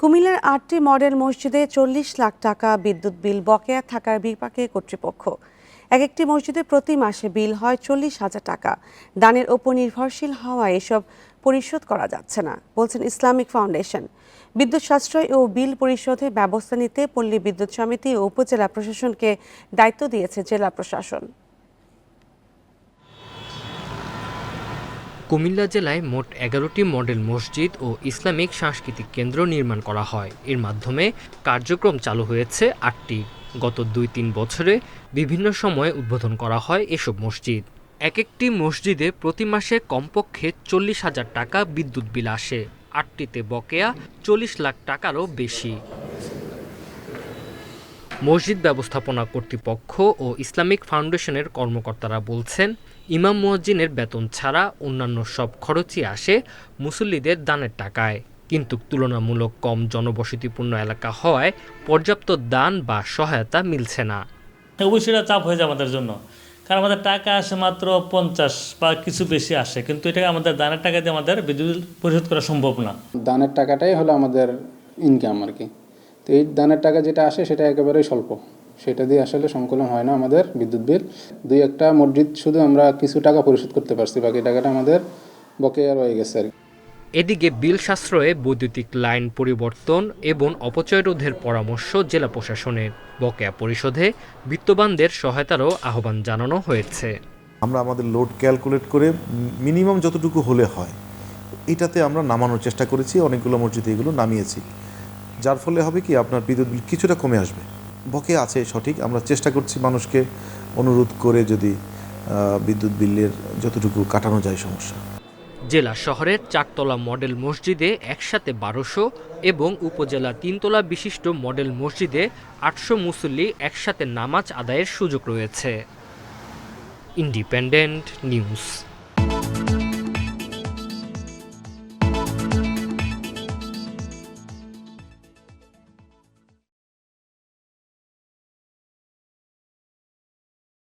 কুমিল্লার আটটি মডেল মসজিদে চল্লিশ লাখ টাকা বিদ্যুৎ বিল বকেয়া থাকার বিপাকে কর্তৃপক্ষ। এক একটি মসজিদে প্রতি মাসে বিল হয় চল্লিশ হাজার টাকা। দানের ওপর নির্ভরশীল হওয়ায় এসব পরিশোধ করা যাচ্ছে না, বলছেন ইসলামিক ফাউন্ডেশন। বিদ্যুৎ সাশ্রয় ও বিল পরিশোধে ব্যবস্থা নিতে পল্লী বিদ্যুৎ সমিতি ও উপজেলা প্রশাসনকে দায়িত্ব দিয়েছে জেলা প্রশাসন। কুমিল্লা জেলায় মোট এগারোটি মডেল মসজিদ ও ইসলামিক সাংস্কৃতিক কেন্দ্র নির্মাণ করা হয়। এর মাধ্যমে কার্যক্রম চালু হয়েছে আটটি। গত দুই তিন বছরে বিভিন্ন সময়ে উদ্বোধন করা হয় এসব মসজিদ। এক একটি মসজিদে প্রতি মাসে কমপক্ষে চল্লিশ হাজার টাকা বিদ্যুৎ বিল আসে। আটটিতে বকেয়া চল্লিশ লাখ টাকারও বেশি। মসজিদ ব্যবস্থাপনা কর্তৃপক্ষ ও ইসলামিক ফাউন্ডেশনের কর্মকর্তারা বলছেন ইমাম মুয়াজ্জিনের বেতন ছাড়া অন্যান্য সব খরচই আসে মুসল্লিদের দানের টাকায়। কিন্তু তুলনামূলক কম জনবসতিপূর্ণ এলাকা হওয়ায় পর্যাপ্ত দান বা সহায়তা মিলছে না। অবশ্যই চাপ হয়ে যায় আমাদের জন্য। কারণ আমাদের টাকা আসে মাত্র পঞ্চাশ বা কিছু বেশি আসে কিন্তু এটা আমাদের দানের টাকা দিয়ে আমাদের বিদ্যুৎ পরিশোধ করা সম্ভব না। দানের টাকাটাই হলো আমাদের ইনকাম আর কি। তো এই দানের টাকা যেটা আসে সেটা একেবারেই স্বল্প। সেটা দিয়ে আসলে সংকলন হয় না আমাদের বিদ্যুৎ বিল। দুই একটা মসজিদ শুধু আমরা কিছু টাকা পরিশোধ করতে পারছি বাকি টাকাটা আমাদের বকেয়া রয়ে গেছে আর এদিকে বিল সাশ্রয়ে বৈদ্যুতিক লাইন পরিবর্তন এবং অপচয় রোধের পরামর্শ জেলা প্রশাসনের। বকেয়া পরিশোধে বিত্তবানদের সহায়তারও আহ্বান জানানো হয়েছে। আমরা আমাদের লোড ক্যালকুলেট করে মিনিমাম যতটুকু হলে হয় এটাতে আমরা নামানোর চেষ্টা করেছি অনেকগুলো মসজিদে এগুলো নামিয়েছি। যার ফলে হবে কি আপনার বিদ্যুৎ বিল কিছুটা কমে আসবে। বকে আছে সঠিক, আমরা চেষ্টা করছি মানুষকে অনুরোধ করে যদি বিদ্যুৎ বিলের যতটুকু কাটানো যায় সমস্যা। জেলা শহরের চারতলা মডেল মসজিদে একসাথে বারোশো এবং উপজেলা তিনতলা বিশিষ্ট মডেল মসজিদে আটশো মুসল্লি একসাথে নামাজ আদায়ের সুযোগ রয়েছে। Independent news